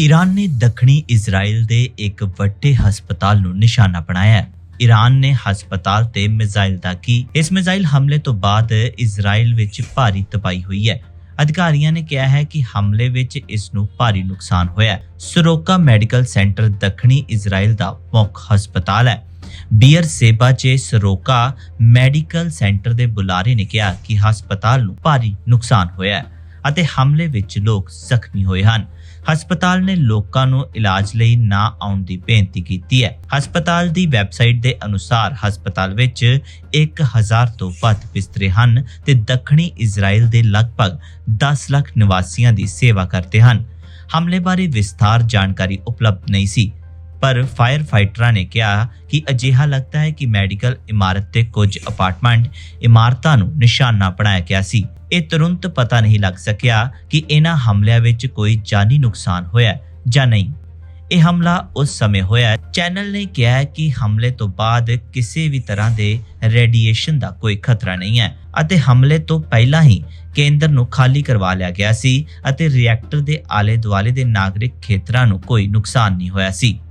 Iran ਨੇ ਦੱਖਣੀ Israel ਦੇ ਇੱਕ ਵੱਡੇ ਹਸਪਤਾਲ ਨੂੰ ਨਿਸ਼ਾਨਾ ਬਣਾਇਆ ਈਰਾਨ ਨੇ ਹਸਪਤਾਲ ਤੇ ਮਿਜ਼ਾਈਲ ਦਾ ਕੀ? ਇਸ ਮਿਜ਼ਾਈਲ ਹਮਲੇ ਤੋਂ ਬਾਅਦ ਇਜ਼ਰਾਈਲ ਵਿੱਚ ਭਾਰੀ ਤਬਾਹੀ ਹੋਈ ਹੈ। ਅਧਿਕਾਰੀਆਂ ਨੇ ਕਿਹਾ ਹੈ ਕਿ ਹਮਲੇ ਵਿੱਚ ਇਸ ਨੂੰ ਭਾਰੀ ਨੁਕਸਾਨ ਹੋਇਆ ਸਰੋਕਾ ਮੈਡੀਕਲ ਸੈਂਟਰ ਦੱਖਣੀ ਇਜ਼ਰਾਈਲ ਦਾ ਮੁੱਖ ਹਸਪਤਾਲ ਹੈ। ਬੀਅਰ ਸੇਬਾ ਚ ਸਰੋਕਾ ਮੈਡੀਕਲ ਸੈਂਟਰ ਦੇ ਬੁਲਾਰੇ ਨੇ ਕਿਹਾ ਕਿ ਹਸਪਤਾਲ ਨੂੰ ਭਾਰੀ ਨੁਕਸਾਨ ਹੋਇਆ ਅਤੇ ਹਮਲੇ ਵਿੱਚ ਲੋਕ ਜ਼ਖਮੀ ਹੋਏ ਹਨ। ਹਸਪਤਾਲ ਨੇ ਲੋਕਾਂ ਨੂੰ ਇਲਾਜ ਲਈ ਨਾ ਆਉਣ ਦੀ ਬੇਨਤੀ ਕੀਤੀ ਹੈ। ਹਸਪਤਾਲ ਦੀ ਵੈਬਸਾਈਟ ਦੇ ਅਨੁਸਾਰ ਹਸਪਤਾਲ ਵਿੱਚ 1000 ਤੋਂ ਵੱਧ ਬਿਸਤਰੇ ਹਨ ਤੇ ਦੱਖਣੀ ਇਜ਼ਰਾਈਲ ਦੇ ਲਗਭਗ 10 ਲੱਖ ਨਿਵਾਸੀਆਂ ਦੀ ਸੇਵਾ ਕਰਦੇ ਹਨ। ਹਮਲੇ ਬਾਰੇ ਵਿਸਥਾਰ ਜਾਣਕਾਰੀ ਉਪਲਬਧ ਨਹੀਂ ਸੀ। ਪਰ ਫਾਇਰ ਫਾਈਟਰਾਂ ਨੇ ਕਿਹਾ ਕਿ ਅਜਿਹਾ ਲੱਗਦਾ ਹੈ ਕਿ ਮੈਡੀਕਲ ਇਮਾਰਤ ਤੇ ਕੁਝ ਅਪਾਰਟਮੈਂਟ ਇਮਾਰਤਾਂ ਨੂੰ ਨਿਸ਼ਾਨਾ ਬਣਾਇਆ ਗਿਆ ਸੀ। ਇਹ ਤੁਰੰਤ ਪਤਾ ਨਹੀਂ ਲੱਗ ਸਕਿਆ ਕਿ ਇਹਨਾਂ ਹਮਲਿਆਂ ਵਿੱਚ ਕੋਈ ਜਾਨੀ ਨੁਕਸਾਨ ਹੋਇਆ ਜਾਂ ਨਹੀਂ। ਇਹ ਹਮਲਾ ਉਸ ਸਮੇਂ ਹੋਇਆ ਚੈਨਲ ਨੇ ਕਿਹਾ ਕਿ ਹਮਲੇ ਤੋਂ ਬਾਅਦ ਕਿਸੇ ਵੀ ਤਰ੍ਹਾਂ ਦੇ ਰੇਡੀਏਸ਼ਨ ਦਾ ਕੋਈ ਖਤਰਾ ਨਹੀਂ ਹੈ ਅਤੇ ਹਮਲੇ ਤੋਂ ਪਹਿਲਾਂ ਹੀ ਕੇਂਦਰ ਨੂੰ ਖਾਲੀ ਕਰਵਾ ਲਿਆ ਗਿਆ ਸੀ ਅਤੇ ਰਿਐਕਟਰ ਦੇ ਆਲੇ ਦੁਆਲੇ ਦੇ ਨਾਗਰਿਕ ਖੇਤਰਾਂ ਨੂੰ ਕੋਈ ਨੁਕਸਾਨ ਨਹੀਂ ਹੋਇਆ ਸੀ।